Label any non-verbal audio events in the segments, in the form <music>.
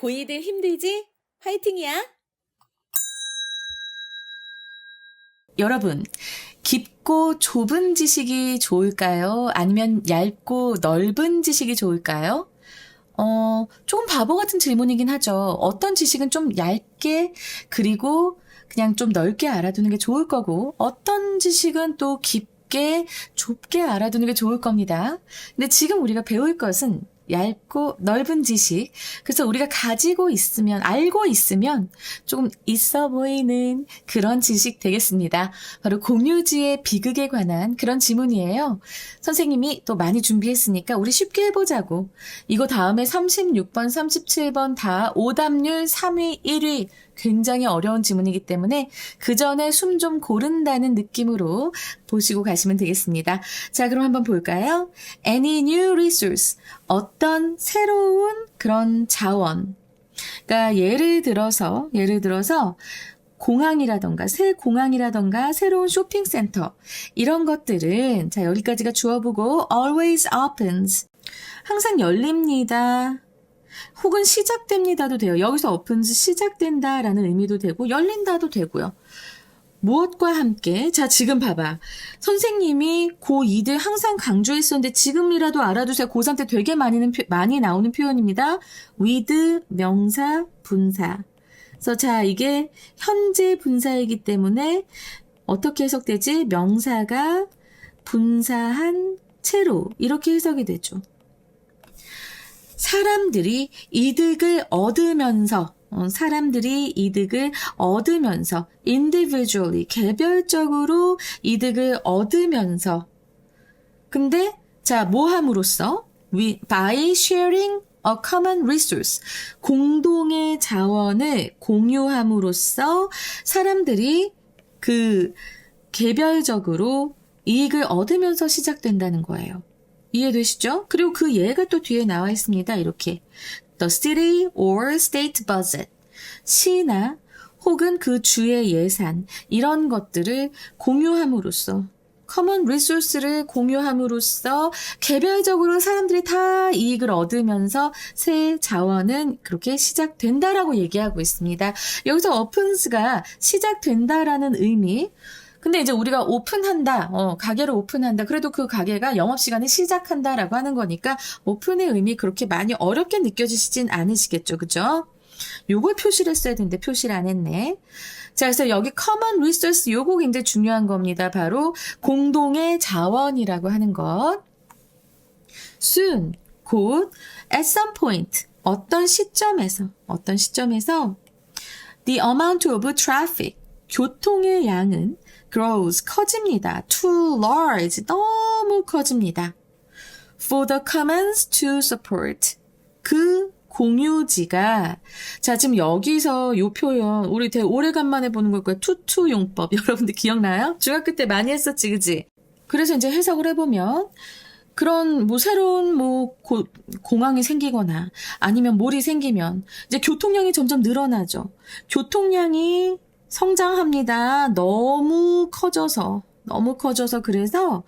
고2들 힘들지? 화이팅이야! 여러분, 깊고 좁은 지식이 좋을까요? 아니면 얇고 넓은 지식이 좋을까요? 어, 조금 바보 같은 질문이긴 하죠. 어떤 지식은 좀 얇게, 그리고 그냥 좀 넓게 알아두는 게 좋을 거고, 어떤 지식은 또 깊게, 좁게 알아두는 게 좋을 겁니다. 근데 지금 우리가 배울 것은 얇고 넓은 지식. 그래서 우리가 가지고 있으면, 알고 있으면 조금 있어 보이는 그런 지식 되겠습니다. 바로 공유지의 비극에 관한 그런 지문이에요. 선생님이 또 많이 준비했으니까 우리 쉽게 해보자고. 이거 다음에 36번, 37번 다 오답률 3위, 1위. 굉장히 어려운 지문이기 때문에 그 전에 숨 좀 고른다는 느낌으로 보시고 가시면 되겠습니다. 자, 그럼 한번 볼까요? Any new resource. 어떤 새로운 그런 자원. 그러니까 예를 들어서, 예를 들어서 공항이라던가 새 공항이라던가 새로운 쇼핑센터 이런 것들은 자 여기까지가 주어보고 always opens 항상 열립니다. 혹은 시작됩니다도 돼요. 여기서 opens 시작된다라는 의미도 되고 열린다도 되고요. 무엇과 함께? 자 지금 봐봐. 선생님이 고2들 항상 강조했었는데 지금이라도 알아두세요. 고3 때 되게 많이는, 많이 나오는 표현입니다. with 명사 분사. 그래서 자 이게 현재 분사이기 때문에 어떻게 해석되지? 명사가 분사한 채로 이렇게 해석이 되죠 사람들이 이득을 얻으면서 어, 사람들이 이득을 얻으면서 individually 개별적으로 이득을 얻으면서. 근데 자뭐 함으로써? we, by sharing a common resource. 공동의 자원을 공유함으로써 사람들이 그 개별적으로 이익을 얻으면서 시작된다는 거예요. 이해되시죠? 그리고 그 예가 또 뒤에 나와 있습니다. 이렇게 the city or state budget 시나 혹은 그 주의 예산 이런 것들을 공유함으로써 커먼 리소스를 공유함으로써 개별적으로 사람들이 다 이익을 얻으면서 새 자원은 그렇게 시작된다라고 얘기하고 있습니다. 여기서 opens가 시작된다라는 의미 근데 이제 우리가 오픈한다, 어, 가게를 오픈한다. 그래도 그 가게가 영업시간을 시작한다라고 하는 거니까 오픈의 의미 그렇게 많이 어렵게 느껴지시진 않으시겠죠. 그죠? 요걸 표시를 했어야 되는데 표시를 안 했네. 자, 그래서 여기 common resource 요거 굉장히 중요한 겁니다. 바로 공동의 자원이라고 하는 것. soon, 곧, at some point, 어떤 시점에서, 어떤 시점에서 the amount of traffic, 교통의 양은 grows, 커집니다. too large, 너무 커집니다. for the commons to support, 그 공유지가 자 지금 여기서 요 표현 우리 되게 오래간만에 보는 걸 거예요. 투투 용법 여러분들 기억나요? 중학교 때 많이 했었지 그지? 그래서 이제 해석을 해보면 그런 뭐 새로운 뭐 고, 공항이 생기거나 아니면 몰이 생기면 이제 교통량이 점점 늘어나죠. 교통량이 성장합니다. 너무 커져서 너무 커져서 그래서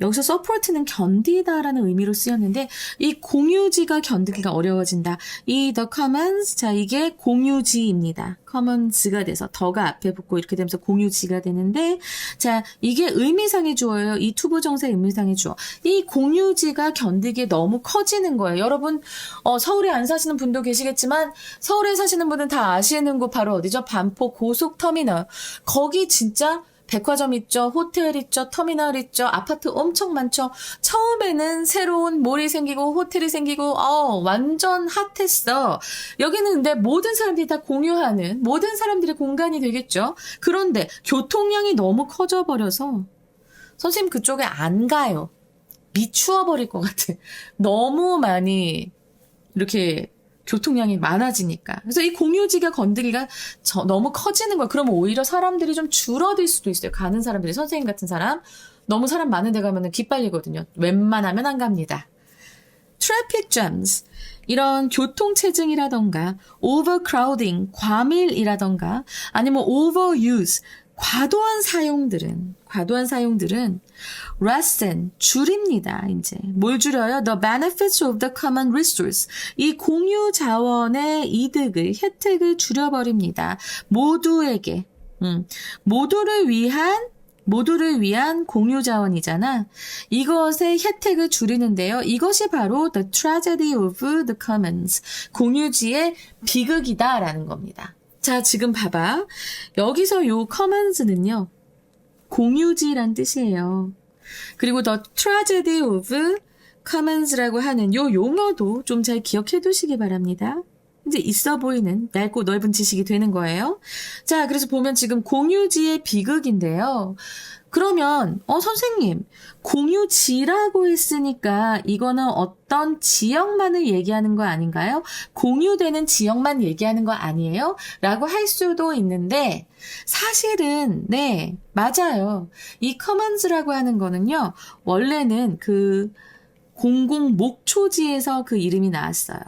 여기서 support는 견디다라는 의미로 쓰였는데 이 공유지가 견디기가 어려워진다. 이 the commons 자 이게 공유지입니다. commons가 돼서 더가 앞에 붙고 이렇게 되면서 공유지가 되는데 자 이게 의미상의 주어예요. 이 투부 정사의 의미상의 주어. 이 공유지가 견디기에 너무 커지는 거예요. 여러분 어, 서울에 안 사시는 분도 계시겠지만 서울에 사시는 분은 다 아시는 곳 바로 어디죠? 반포 고속터미널. 거기 진짜 백화점 있죠, 호텔 있죠, 터미널 있죠, 아파트 엄청 많죠. 처음에는 새로운 몰이 생기고 호텔이 생기고 어, 완전 핫했어. 여기는 근데 모든 사람들이 다 공유하는 모든 사람들의 공간이 되겠죠. 그런데 교통량이 너무 커져 버려서 선생님 그쪽에 안 가요. 미추어 버릴 것 같아. <laughs> 너무 많이 이렇게 교통량이 많아지니까. 그래서 이 공유지가 건드기가 저, 너무 커지는 거예요. 그러면 오히려 사람들이 좀 줄어들 수도 있어요. 가는 사람들이 선생님 같은 사람 너무 사람 많은 데 가면 기빨리거든요. 웬만하면 안 갑니다. 트래픽 잼스 이런 교통 체증이라던가 overcrowding 과밀이라던가 아니면 overuse 과도한 사용들은 과도한 사용들은 lessen 줄입니다. 이제 뭘 줄여요? The benefits of the common resource. 이 공유 자원의 이득을 혜택을 줄여버립니다. 모두에게 음, 모두를 위한 모두를 위한 공유 자원이잖아. 이것의 혜택을 줄이는데요. 이것이 바로 the tragedy of the commons. 공유지의 비극이다라는 겁니다. 자, 지금 봐봐. 여기서 요 commons는요. 공유지란 뜻이에요. 그리고 the tragedy of commons라고 하는 요 용어도 좀 잘 기억해 두시기 바랍니다. 이제 있어 보이는 얇고 넓은 지식이 되는 거예요. 자, 그래서 보면 지금 공유지의 비극인데요. 그러면, 어, 선생님, 공유지라고 했으니까 이거는 어떤 지역만을 얘기하는 거 아닌가요? 공유되는 지역만 얘기하는 거 아니에요? 라고 할 수도 있는데, 사실은, 네, 맞아요. 이 커먼즈라고 하는 거는요, 원래는 그 공공 목초지에서 그 이름이 나왔어요.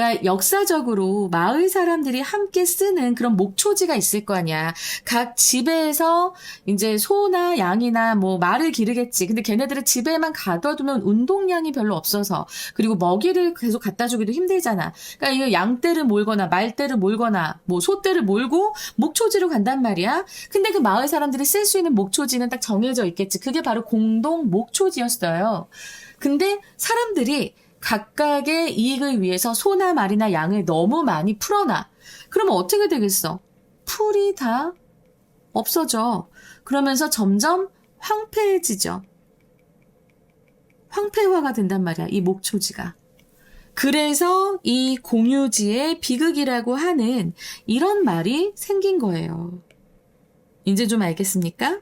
그러니까 역사적으로 마을 사람들이 함께 쓰는 그런 목초지가 있을 거 아니야. 각 집에서 이제 소나 양이나 뭐 말을 기르겠지. 근데 걔네들은 집에만 가둬두면 운동량이 별로 없어서 그리고 먹이를 계속 갖다 주기도 힘들잖아. 그러니까 이거 양떼를 몰거나 말떼를 몰거나 뭐 소떼를 몰고 목초지로 간단 말이야. 근데 그 마을 사람들이 쓸 수 있는 목초지는 딱 정해져 있겠지. 그게 바로 공동 목초지였어요. 근데 사람들이 각각의 이익을 위해서 소나 말이나 양을 너무 많이 풀어놔. 그러면 어떻게 되겠어? 풀이 다 없어져. 그러면서 점점 황폐해지죠. 황폐화가 된단 말이야, 이 목초지가. 그래서 이 공유지의 비극이라고 하는 이런 말이 생긴 거예요. 이제 좀 알겠습니까?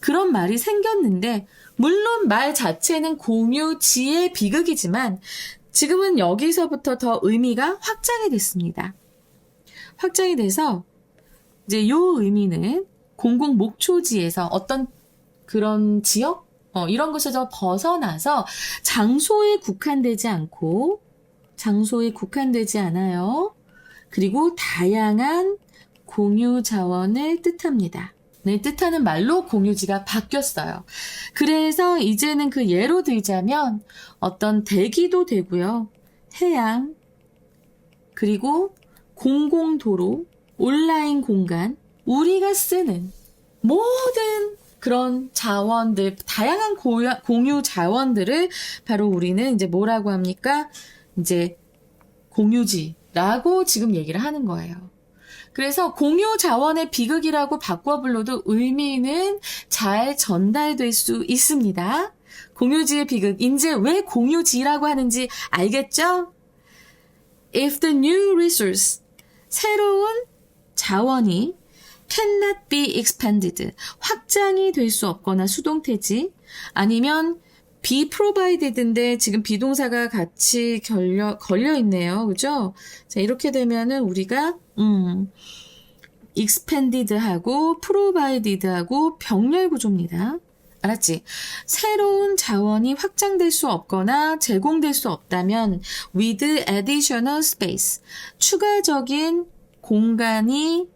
그런 말이 생겼는데, 물론 말 자체는 공유지의 비극이지만, 지금은 여기서부터 더 의미가 확장이 됐습니다. 확장이 돼서, 이제 요 의미는 공공 목초지에서 어떤 그런 지역? 어, 이런 것에서 벗어나서 장소에 국한되지 않고, 장소에 국한되지 않아요. 그리고 다양한 공유 자원을 뜻합니다. 네, 뜻하는 말로 공유지가 바뀌었어요. 그래서 이제는 그 예로 들자면 어떤 대기도 되고요. 해양, 그리고 공공도로, 온라인 공간, 우리가 쓰는 모든 그런 자원들, 다양한 고야- 공유 자원들을 바로 우리는 이제 뭐라고 합니까? 이제 공유지라고 지금 얘기를 하는 거예요. 그래서 공유 자원의 비극이라고 바꿔 불러도 의미는 잘 전달될 수 있습니다. 공유지의 비극. 이제 왜 공유지라고 하는지 알겠죠? If the new resource, 새로운 자원이 cannot be expanded, 확장이 될 수 없거나 수동태지, 아니면 be provided인데 지금 비동사가 같이 걸려, 걸려 있네요. 그죠? 자, 이렇게 되면은 우리가, 음, expanded하고 provided하고 병렬 구조입니다. 알았지? 새로운 자원이 확장될 수 없거나 제공될 수 없다면 with additional space 추가적인 공간이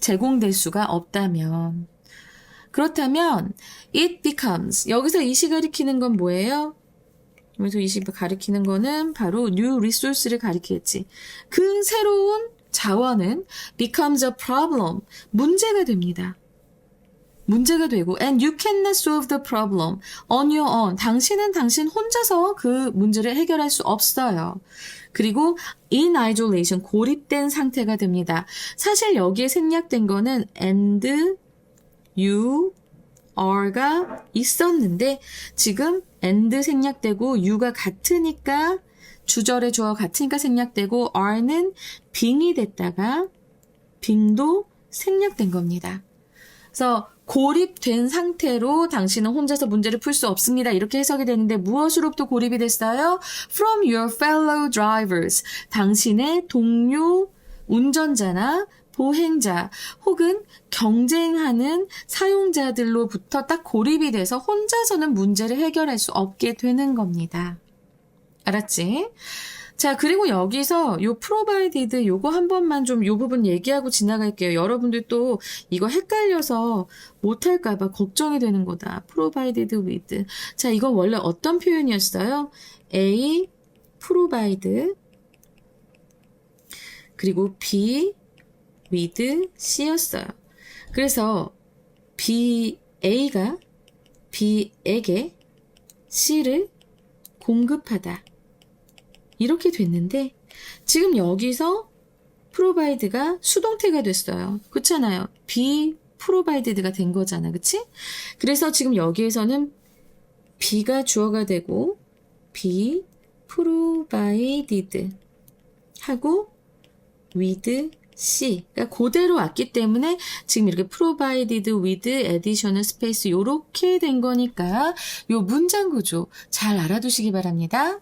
제공될 수가 없다면 그렇다면 it becomes 여기서 이시 가리키는 건 뭐예요? 여기서 이시 가리키는 거는 바로 new resource를 가리키겠지. 그 새로운 자원은 becomes a problem 문제가 됩니다. 문제가 되고 and you cannot solve the problem on your own. 당신은 당신 혼자서 그 문제를 해결할 수 없어요. 그리고 in isolation 고립된 상태가 됩니다. 사실 여기에 생략된 거는 and you are가 있었는데 지금 and 생략되고 you가 같으니까 주절의 주어 같으니까 생략되고 are는 빙이 됐다가 빙도 생략된 겁니다. 그래서 고립된 상태로 당신은 혼자서 문제를 풀 수 없습니다. 이렇게 해석이 되는데 무엇으로부터 고립이 됐어요? From your fellow drivers. 당신의 동료 운전자나 보행자 혹은 경쟁하는 사용자들로부터 딱 고립이 돼서 혼자서는 문제를 해결할 수 없게 되는 겁니다. 알았지? 자, 그리고 여기서 요 provided 요거 한 번만 좀 요 부분 얘기하고 지나갈게요. 여러분들 또 이거 헷갈려서 못할까봐 걱정이 되는 거다. provided with. 자, 이건 원래 어떤 표현이었어요? A, provide. 그리고 B, with C였어요. 그래서 B, A가 B에게 C를 공급하다. 이렇게 됐는데 지금 여기서 provide가 수동태가 됐어요. 그렇잖아요. be provided가 된 거잖아. 그치? 그래서 지금 여기에서는 be가 주어가 되고 be provided 하고 with C. 그러니까 그대로 왔기 때문에 지금 이렇게 provided with additional space 요렇게 된 거니까 요 문장 구조 잘 알아두시기 바랍니다.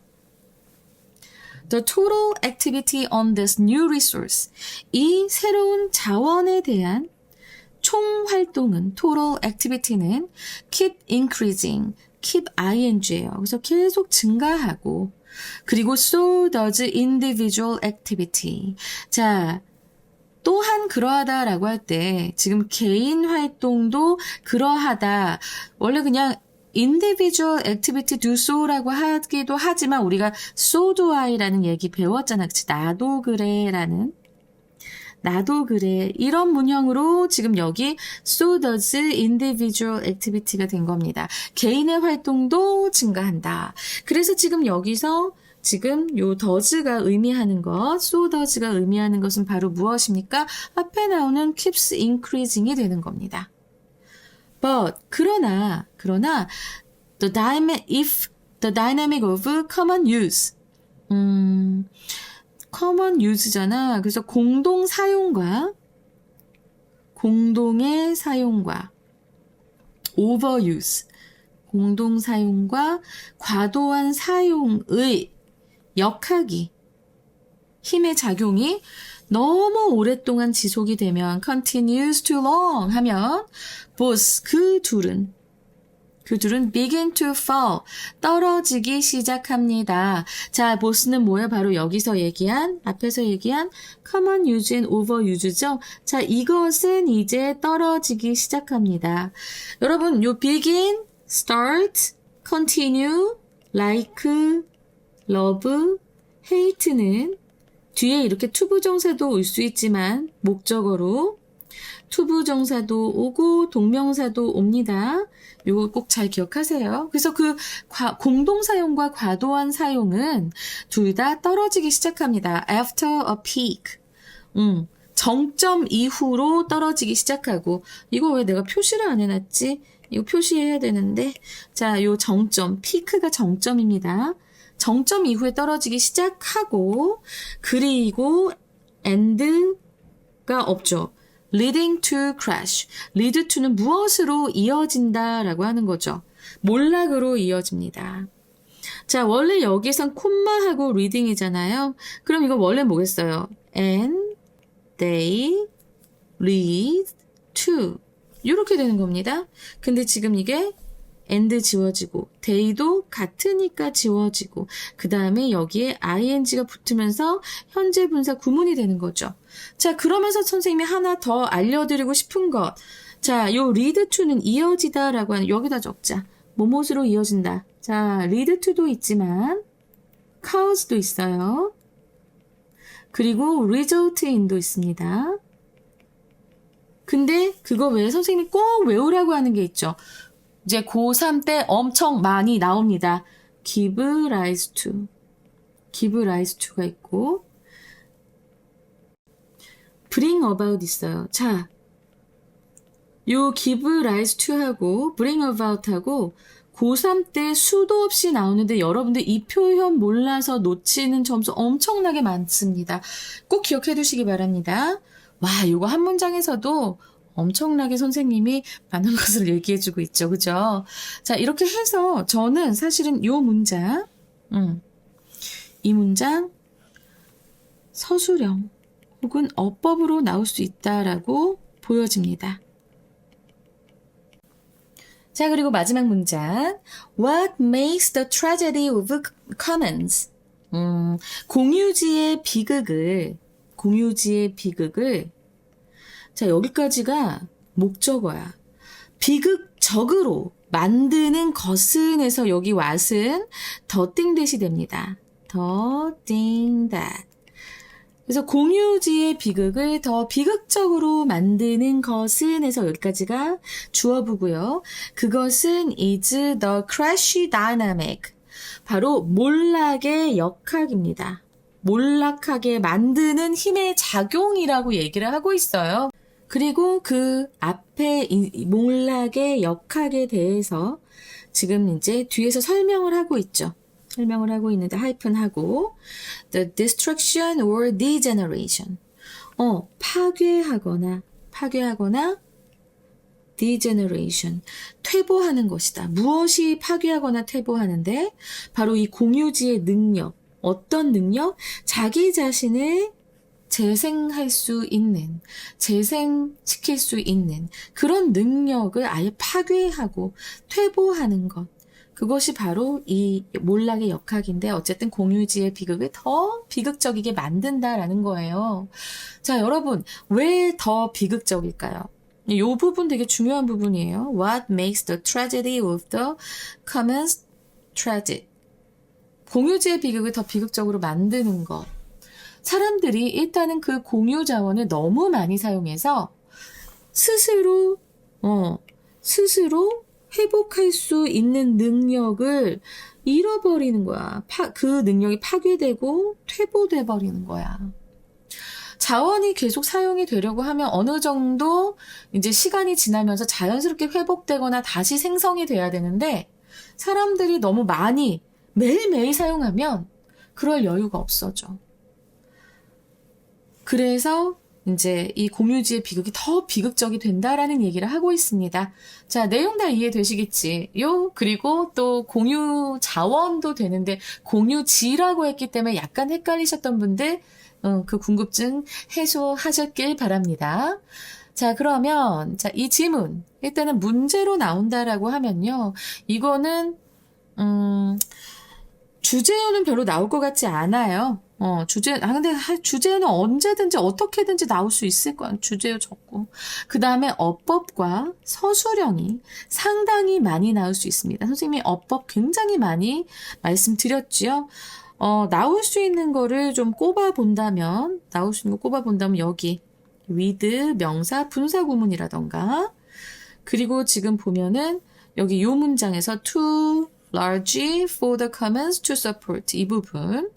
The total activity on this new resource. 이 새로운 자원에 대한 총 활동은 total activity는 keep increasing, keep ing예요. 그래서 계속 증가하고 그리고 so does individual activity. 자, 또한 그러하다라고 할 때 지금 개인 활동도 그러하다. 원래 그냥 individual activity do so라고 하기도 하지만 우리가 so do I라는 얘기 배웠잖아. 그치? 나도 그래라는. 나도 그래. 이런 문형으로 지금 여기 so does individual activity가 된 겁니다. 개인의 활동도 증가한다. 그래서 지금 여기서 지금 요 does가 의미하는 것, so does가 의미하는 것은 바로 무엇입니까? 앞에 나오는 keeps increasing이 되는 겁니다. But 그러나 그러나 the dynamic if the dynamic of common use 음 common use잖아. 그래서 공동 사용과 공동의 사용과 overuse 공동 사용과 과도한 사용의 역학이 힘의 작용이 너무 오랫동안 지속이 되면 continues too long 하면 both 그 둘은 그 둘은 begin to fall 떨어지기 시작합니다. 자, both는 뭐예요? 바로 여기서 얘기한 앞에서 얘기한 common use and overuse죠. 자, 이것은 이제 떨어지기 시작합니다. 여러분, 요 begin, start, continue, like, love, hate는 뒤에 이렇게 투부정사도 올 수 있지만 목적어로 투부정사도 오고 동명사도 옵니다. 요거 꼭 잘 기억하세요. 그래서 그 과- 공동 사용과 과도한 사용은 둘 다 떨어지기 시작합니다. After a peak. 음, 정점 이후로 떨어지기 시작하고 이거 왜 내가 표시를 안 해놨지? 이거 표시해야 되는데 자, 요 정점, 피크가 정점입니다. 정점 이후에 떨어지기 시작하고 그리고 and가 없죠. leading to crash. lead to는 무엇으로 이어진다라고 하는 거죠. 몰락으로 이어집니다. 자, 원래 여기선 콤마하고 reading이잖아요. 그럼 이거 원래 뭐겠어요? and they lead to 이렇게 되는 겁니다. 근데 지금 이게 and 지워지고 they도 같으니까 지워지고 그 다음에 여기에 ing가 붙으면서 현재 분사 구문이 되는 거죠. 자 그러면서 선생님이 하나 더 알려드리고 싶은 것. 자, 요 lead to는 이어지다라고 하는 여기다 적자. 뭐뭇으로 이어진다. 자, lead to도 있지만 caus도 있어요. 그리고 result in도 있습니다. 근데 그거 외에 선생님이 꼭 외우라고 하는 게 있죠. 이제 고3 때 엄청 많이 나옵니다. give rise to. give rise to가 있고, bring about 있어요. 자, 요 give rise to하고 bring about하고 고3 때 수도 없이 나오는데 여러분들 이 표현 몰라서 놓치는 점수 엄청나게 많습니다. 꼭 기억해 두시기 바랍니다. 와, 요거 한 문장에서도 엄청나게 선생님이 많은 <laughs> 것을 얘기해 주고 있죠. 그죠? 자, 이렇게 해서 저는 사실은 요 문장, 음, 이 문장 서술형 혹은 어법으로 나올 수 있다라고 보여집니다. 자, 그리고 마지막 문장. What makes the tragedy of commons? 음, 공유지의 비극을, 공유지의 비극을, 자, 여기까지가 목적어야. 비극적으로 만드는 것은에서 여기 왓은 더띵 대시 됩니다. 더띵 that. 그래서 공유지의 비극을 더 비극적으로 만드는 것은 해서 여기까지가 주어부고요. 그것은 is the crash dynamic. 바로 몰락의 역학입니다. 몰락하게 만드는 힘의 작용이라고 얘기를 하고 있어요. 그리고 그 앞에 이 몰락의 역학에 대해서 지금 이제 뒤에서 설명을 하고 있죠. 설명을 하고 있는데 하이픈하고 the destruction or degeneration. 어, 파괴하거나 파괴하거나 degeneration. 퇴보하는 것이다. 무엇이 파괴하거나 퇴보하는데 바로 이 공유지의 능력. 어떤 능력? 자기 자신을 재생할 수 있는, 재생시킬 수 있는 그런 능력을 아예 파괴하고 퇴보하는 것. 그것이 바로 이 몰락의 역학인데 어쨌든 공유지의 비극을 더 비극적이게 만든다라는 거예요. 자, 여러분, 왜 더 비극적일까요? 이 부분 되게 중요한 부분이에요. What makes the tragedy of the commons tragic? 공유지의 비극을 더 비극적으로 만드는 것. 사람들이 일단은 그 공유 자원을 너무 많이 사용해서 스스로, 어, 스스로 회복할 수 있는 능력을 잃어버리는 거야. 파, 그 능력이 파괴되고 퇴보돼 버리는 거야. 자원이 계속 사용이 되려고 하면 어느 정도 이제 시간이 지나면서 자연스럽게 회복되거나 다시 생성이 돼야 되는데 사람들이 너무 많이 매일매일 사용하면 그럴 여유가 없어져. 그래서 이제 이 공유지의 비극이 더 비극적이 된다라는 얘기를 하고 있습니다. 자, 내용 다 이해되시겠지요? 그리고 또 공유 자원도 되는데 공유지라고 했기 때문에 약간 헷갈리셨던 분들 어, 그 궁금증 해소하셨길 바랍니다. 자, 그러면 자, 이 지문 일단은 문제로 나온다라고 하면요. 이거는 음 주제어는 별로 나올 것 같지 않아요. 어, 주제, 아, 근데 주제는 언제든지 어떻게든지 나올 수 있을 거야. 주제어 적고. 그 다음에 어법과 서술형이 상당히 많이 나올 수 있습니다. 선생님이 어법 굉장히 많이 말씀드렸지요. 어, 나올 수 있는 거를 좀 꼽아 본다면, 나올 수 있는 거 꼽아 본다면 여기, with, 명사, 분사 구문이라던가, 그리고 지금 보면은 여기 요 문장에서 to large for the commons to support 이 부분.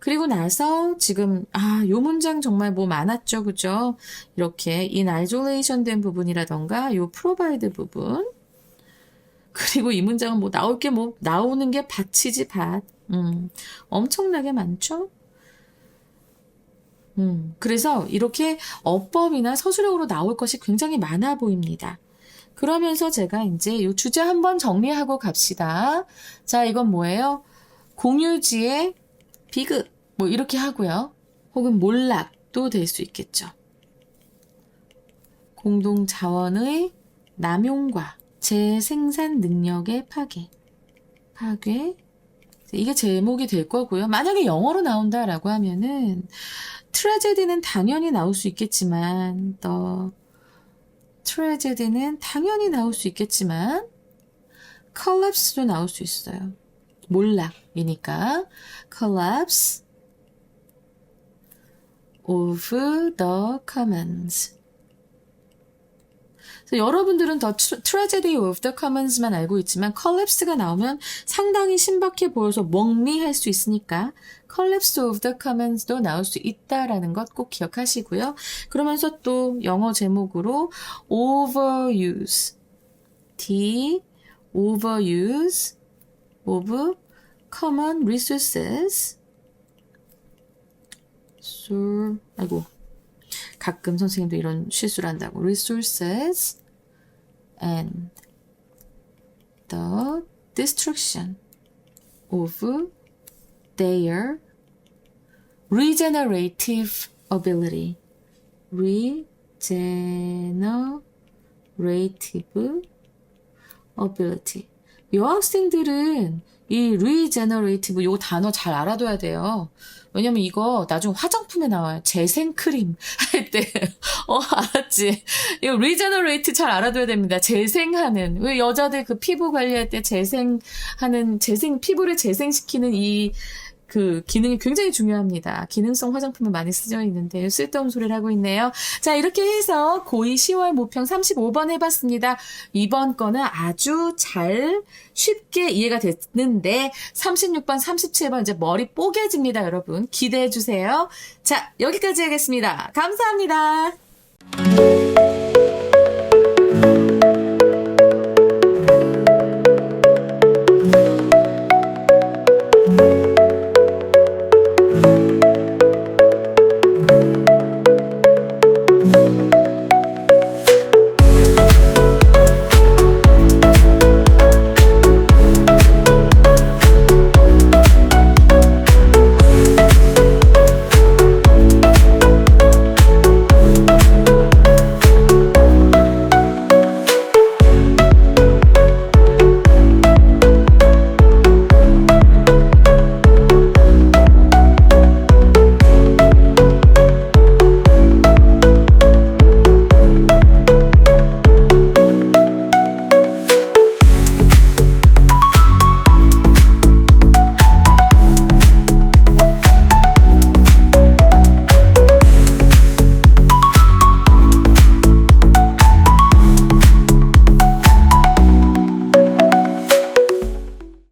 그리고 나서 지금 아, 요 문장 정말 뭐 많았죠. 그죠? 이렇게 in isolation 된 부분이라던가 요 provide 부분. 그리고 이 문장은 뭐 나올 게 뭐 나오는 게 밭이지 밭. 음. 엄청나게 많죠? 음. 그래서 이렇게 어법이나 서술형으로 나올 것이 굉장히 많아 보입니다. 그러면서 제가 이제 이 주제 한번 정리하고 갑시다. 자, 이건 뭐예요? 공유지의 비극 뭐 이렇게 하고요. 혹은 몰락도 될 수 있겠죠. 공동 자원의 남용과 재생산 능력의 파괴. 파괴. 이게 제목이 될 거고요. 만약에 영어로 나온다라고 하면은 트레제디는 당연히 나올 수 있겠지만 더 트레제디는 당연히 나올 수 있겠지만 collapse도 나올 수 있어요. 몰락이니까 collapse of the commons. 여러분들은 더 tragedy of the commons만 알고 있지만 collapse가 나오면 상당히 신박해 보여서 멍미할 수 있으니까 collapse of the commons도 나올 수 있다라는 것 꼭 기억하시고요. 그러면서 또 영어 제목으로 overuse, the overuse of common resources 술 아이고 가끔 선생님도 이런 실수를 한다고 resources and the destruction of their regenerative ability regenerative ability 여학생들은 이 regenerative 요 단어 잘 알아둬야 돼요. 왜냐면 이거 나중 화장품에 나와요. 재생 크림 <laughs> 할 때. 어, 알았지? 이거 regenerate 잘 알아둬야 됩니다. 재생하는. 왜 여자들 그 피부 관리할 때 재생하는, 재생, 피부를 재생시키는 이 그 기능이 굉장히 중요합니다. 기능성 화장품을 많이 쓰여 있는데 쓸데없는 소리를 하고 있네요. 자, 이렇게 해서 고2 10월 모평 35번 해봤습니다. 이번 거는 아주 잘 쉽게 이해가 됐는데 36번, 37번 이제 머리 뽀개집니다, 여러분. 기대해 주세요. 자, 여기까지 하겠습니다. 감사합니다.